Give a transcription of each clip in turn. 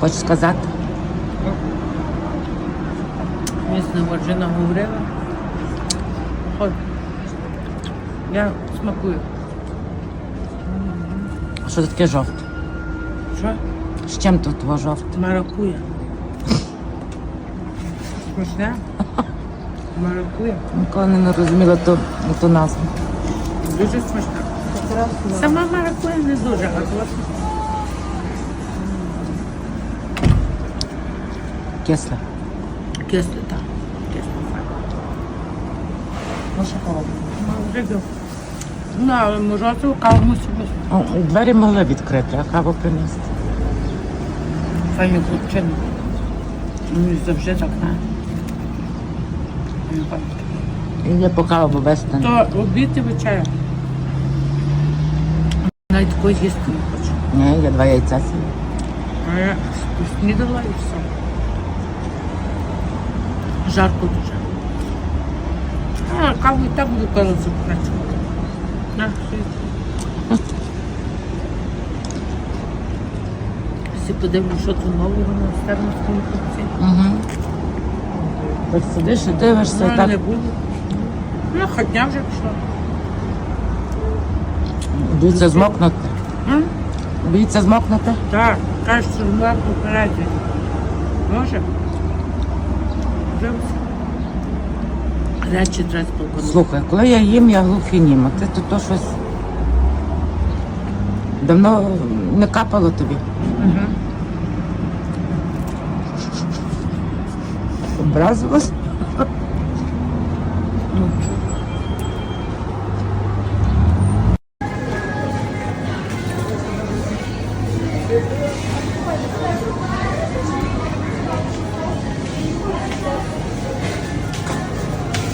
хочеш сказати? Місне Варжина говорила. Ой, я смакую. Що це таке жовте? Що? З чим тут твого жовте? Маракуя. Смачне? Маракуя. Ніколи не розуміла ту, ту назву. Дуже смачна. Сама маракуя не дуже, а Кисле. кисле, так. Кисле. Ну, що поробимо? Ну, але морозиво каву мусимо. Двері могли відкрити, а каву принести. Файно хлопчина. Ну, завжди так, не? І я по каву вести. То обід і вечеря. Навіть такої їсти не хочу. Ні, я два яйця сів. А я снідала і все. Жарко дуже. А, каву і так буду коли запрацювати. На. Всі подивлюсь, що тут нового на стернському купці. Угу. Так сидиш і дивишся, і Ну, так не буду. Ну, ходня вже пішла. боїться змокнути. М? Боїться змокнути? Так, кажуть, що була. Може? Вже. Речі треба спокійно. Слухай, коли я їм, я глухініма. Ти тут то щось давно не капало тобі. Угу. Образилась?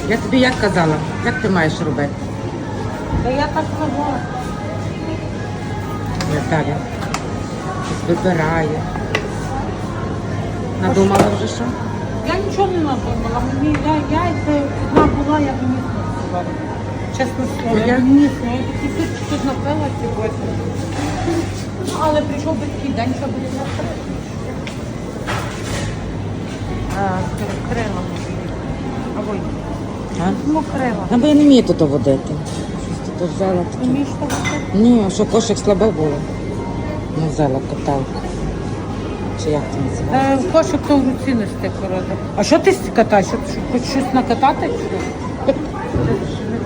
Я тобі як казала, як ти маєш робити? Та я так казала. Наталя вибирає. Надумала вже що? Я нічого не надумала. Мені я, я це одна була, я б не сказала. Чесно слово, я не я такі тут тут напила сьогодні. Ну, Але прийшов би такий день, що буде закрити. Крила. А ви? Ну. Ну, бо я не вмію тут водити. Щось тут взяла таке. Вмієш так робити? Ні, що кошик слабе було. Не взяла каталку. Чи як це називається? Е, Кошик то в руці нести корода. А що ти катаєш? Що, Хочеш щось накатати? чи що?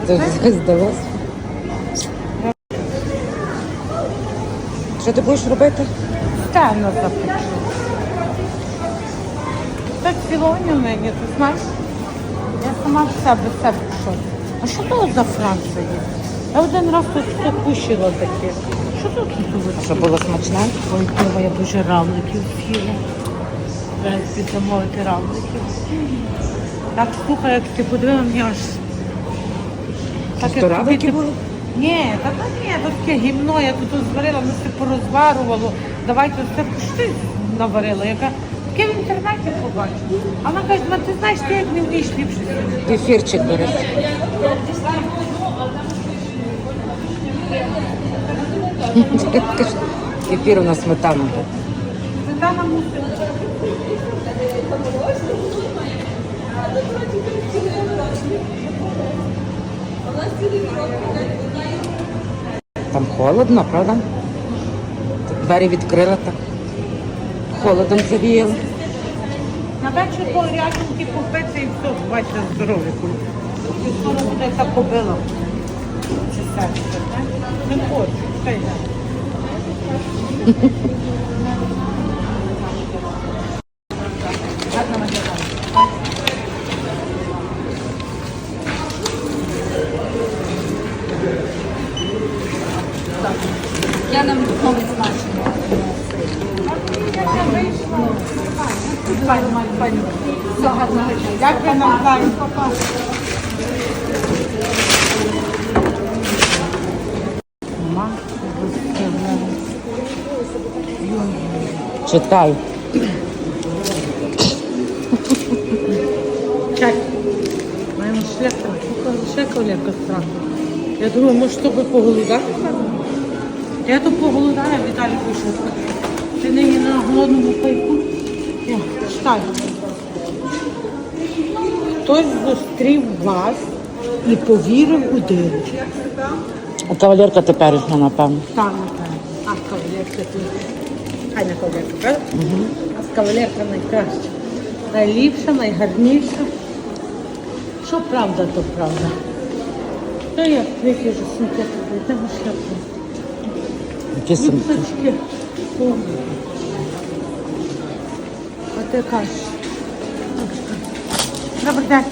Це вже здалося. Що ти будеш робити? Стайно запечу. Так цілоня мені, ти знаєш? Сама в себе що. А що то за Франція? Я один раз тут все кушала таке. Що тут А що було смачне? Ой, Клава, я дуже равликів з'їла. Треба підзамовити равликів. Так, слухай, як ти подивила, мені аж... Так, як тобі- були? Ні, та та ні, то таке гімно, я тут зварила, ми все порозварувало. Давайте все що ти наварила. Яка таке в інтернеті побачила. А вона каже, «Ма, ти знаєш, ти як не вмієш ліпше. зробити». Ефірчик бери. Ефір у нас сметана. Сметана мусить. Там холодно, правда? Двері відкрила так. Холодом завіяло. На вечір по ряченки попити і все, бачите, здоров'я скоро буде та кобила. Чи серце? Не хочу, все йде. Дякую нам. Папа. Читай. Чай. Маємо шлека. Ще страшно. Я думаю, може, щоб поголодати? Я тут поголодаю, Віталій пише. Ти нині на голодному пайку? Я, читай. Хтось зустрів вас і повірив у диво. А кавалерка теперішня, напевно. Там, напевно. А кавалерка тут. Хай на кавалерка, правда? Угу. А кавалерка найкраща. Найліпша, найгарніша. Що правда, то правда. Та які ж сумки тут, де шляпу? Які сумки. О. А ти кажеш. Добрий день.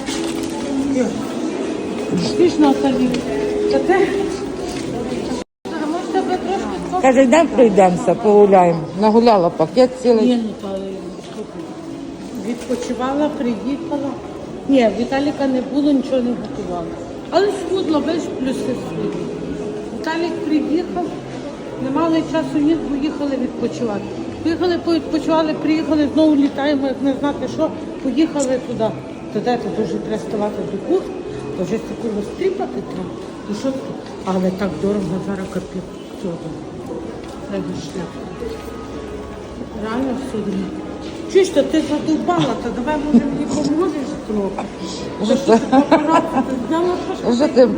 Тебе трошки? Каже, йдемо пройдемося, погуляємо. Нагуляла пакет цілий. Ні, ну то. Відпочивала, приїхала. Ні, Віталіка не було, нічого не готувала. Але схудла, весь плюси схудла. Віталік приїхав, не мали часу ні, поїхали відпочивати. Поїхали, відпочивали, приїхали, знову літаємо, як не знати що, поїхали туди. То дуже треба ставати до кухні, то вже таку розтріпати треба. Ну що ти? Але так дорого зараз шляпу. Реально все дорого. Чуєш, то ти задовбала, то давай може мені поможеш трохи. Що це? Апарат, ти трошки. Що ти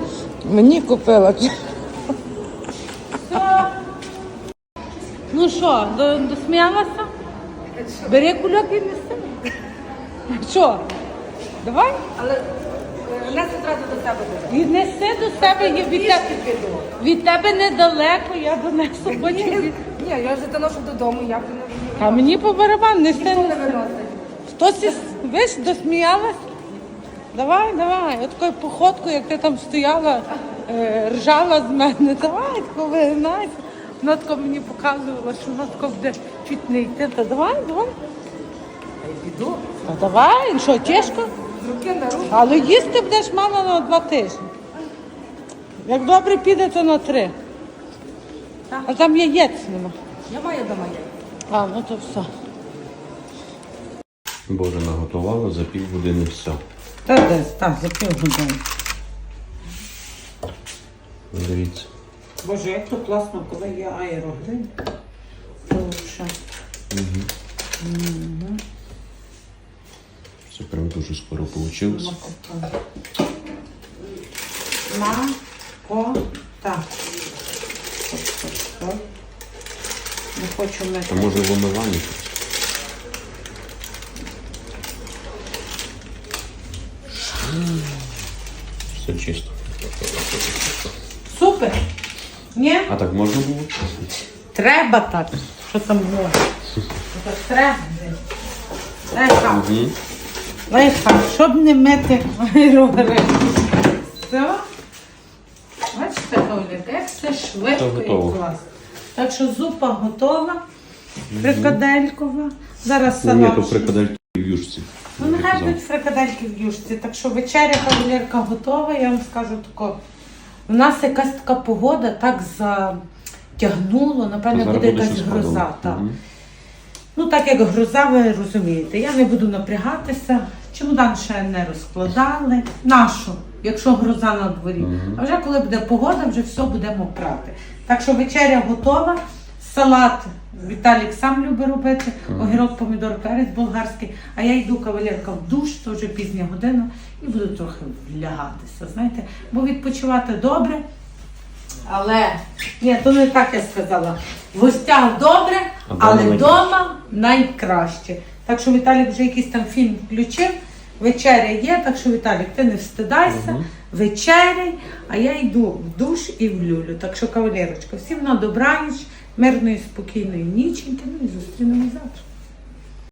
мені купила? Ну що, до- досміялася? Бери кульок і неси. Що? Давай? Але нас одразу до себе буде. Віднеси до себе є від тебе. Від тебе недалеко, я донесу від- Ні, я вже доношу додому, я не А мені по барабан неси. не неси. виносить. Хтось із виш досміялась? Давай, давай, от такою походкою, як ти там стояла, е, ржала з мене. Давай, тако вигинайся. Вона тако мені показувала, що вона тако буде чуть не йти. Та давай, давай. Піду. Та давай, що, тяжко? З руки на руку. Але їсти будеш мало на два тижні. Як добре піде, то на три. Так. А там яєць нема. Я маю дома є. А, ну то все. Боже, наготувала за півгодини все. Та десь, так, за півгодини. Дивіться. Боже, як то класно, коли є аерогриль. То вже. Все прям дуже скоро вийшло. Стоп, стоп. Не хочу А може в омиванні? Все чисто. Супер. Ні? А так можна було? Треба так. Що там було? Так треба. Лайфхак. Угу. Лайфхак. Щоб не мити аерогриль. Все. Бачите, Оля, як все швидко і класно. Так що зупа готова, фрикаделькова. Зараз Ну, ні, салат. то фрикадельки в юшці. Ну, нехай будуть фрикадельки в юшці. Так що вечеря кавалерка готова, я вам скажу тако. У нас якась така погода так затягнуло, напевно, Зараз буде буде якась щось гроза. Так. Мгм. Ну, так як гроза, ви розумієте, я не буду напрягатися. Чемодан ще не розкладали. Нашу, якщо гроза на дворі. А вже коли буде погода, вже все будемо прати. Так що вечеря готова. Салат Віталік сам любить робити, огірок, помідор, перець болгарський. А я йду кавалерка в душ, то вже пізня година, і буду трохи влягатися. Знаєте, бо відпочивати добре. Але ні, то не так я сказала. В гостях добре, але вдома найкраще. Так що Віталік вже якийсь там фільм включив. Вечеря є, так що Віталік, ти не встидайся, вечеряй, а я йду в душ і в люлю. Так що, кавалерочка, всім на добраніч, мирної, спокійної ніченьки, ну і зустрінемо завтра.